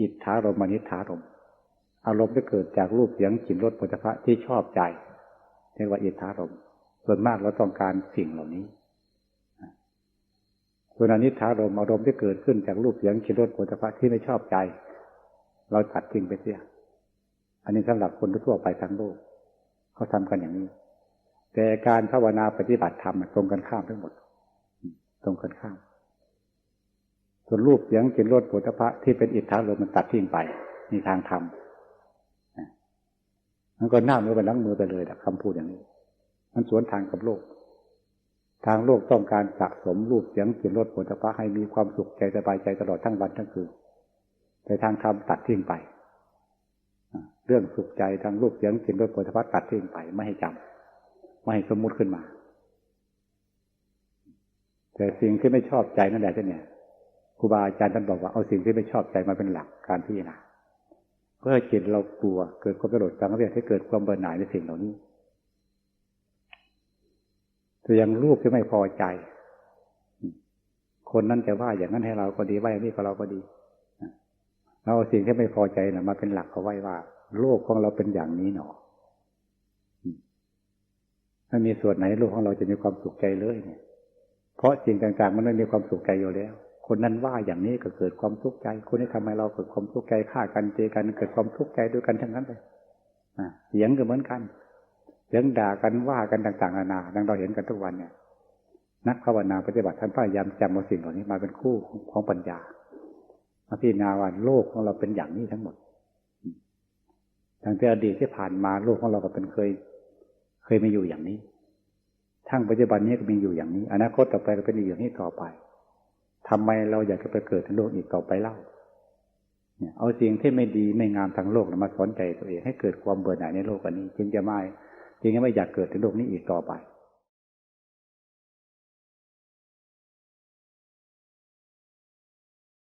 อิทธารมอนิธารม อารมณ์ที่เกิดจากรูปเสียงกลิ่นรสผลิตภัณฑ์ที่ชอบใจเรียกว่าอิทธารมส่วนมากเราต้องการสิ่งเหล่านี้ส่วนอนิธารมอารมณ์ที่เกิดขึ้นจากรูปเสียงกลิ่นรสผลิตภัณฑ์ที่ไม่ชอบใจ เราตัดทิ้งไปเสียอันนี้สำหรับคนทั่วไปทั้งโลกเขาทำกันอย่างนี้ แต่การภาวนาปฏิบัติธรรมตรงกันข้ามทั้งหมด ตรงกันข้าม ส่วนรูปเสียงกลิ่นรสผลิตภัณที่เป็นอิทธารมมันตัดทิ้งไปมีทางธรรมมันก็หน้ามือไปล้างมือไปเลยคำพูดอย่างนี้ มันสวนทางกับโลก ทางโลกต้องการสะสมรูปเสียงกลิ่นรสผลิตภัณให้มีความสุขใจสบายใจตลอดทั้งวันทั้งคืนแต่ทางธรรมตัดทิ้งไปเรื่องสุขใจทางรูปเสียงกลิ่นรสผลิตภัณตัดทิ้งไปไม่ให้จำไม่ให้สมมุติขึ้นมา แต่สิ่งที่ไม่ชอบใจนั่นแหละท่เนี่ย ครูบาอาจารย์ท่านบอกว่าเอาสิ่งที่ไม่ชอบใจมาเป็นหลักการพิจารณาเพื่อจิตเรากลัวเกิดความกระโดดสังเวชให้เกิดความเบื่อหน่ายในสิ่งเหล่านี้แต่ยังรูปที่ไม่พอใจ คนนั้นจะว่าอย่างนั้นให้เราก็ดีว่าอย่างนี้ก็เราก็ดีเราเอาสิ่งที่ไม่พอใจนะมาเป็นหลักเอาไว้ว่า โลกของเราเป็นอย่างนี้หนอไม่มีส่วนไหนโลกของเราจะมีความสุขใจเลยเนี่ย เพราะสิ่งต่างๆ มันไม่มีความสุขใจอยู่แล้ว คนนั้นว่าอย่างนี้ก็เกิดความทุกข์ใจ คนนี้ทำไมเราเกิดความทุกข์ใจฆ่ากันเจกันเกิดความทุกข์ใจด้วยกันทั้งนั้นเลยเสียงก็เหมือนกันเสียงด่ากันว่ากันต่างๆนานาดังเราเห็นกันทุกวันเนี่ย นักภาวนาปฏิบัติท่านพยายามจำเอาสิ่งเหล่านี้มาเป็นคู่ของปัญญามาพิจารณาว่าโลกของเราเป็นอย่างนี้ทั้งหมดตั้งแต่อดีตที่ผ่านมาโลกของเราก็เป็นเคย เคยมีอยู่อย่างนี้ ทั้งปัจจุบันนี้ก็มีอยู่อย่างนี้ อนาคตต่อไปก็เป็นอยู่อย่างนี้ต่อไป ทำไมเราอยากจะไปเกิดในโลกอีกต่อไปเล่า เนี่ย เอาสิ่งที่ไม่ดีไม่งามทางโลกมาสอนใจตัวเองให้เกิดความเบื่อหน่ายในโลกอันนี้ จึงจะไม่จึงจะไม่อยากเกิดในโลกนี้อีกต่อไป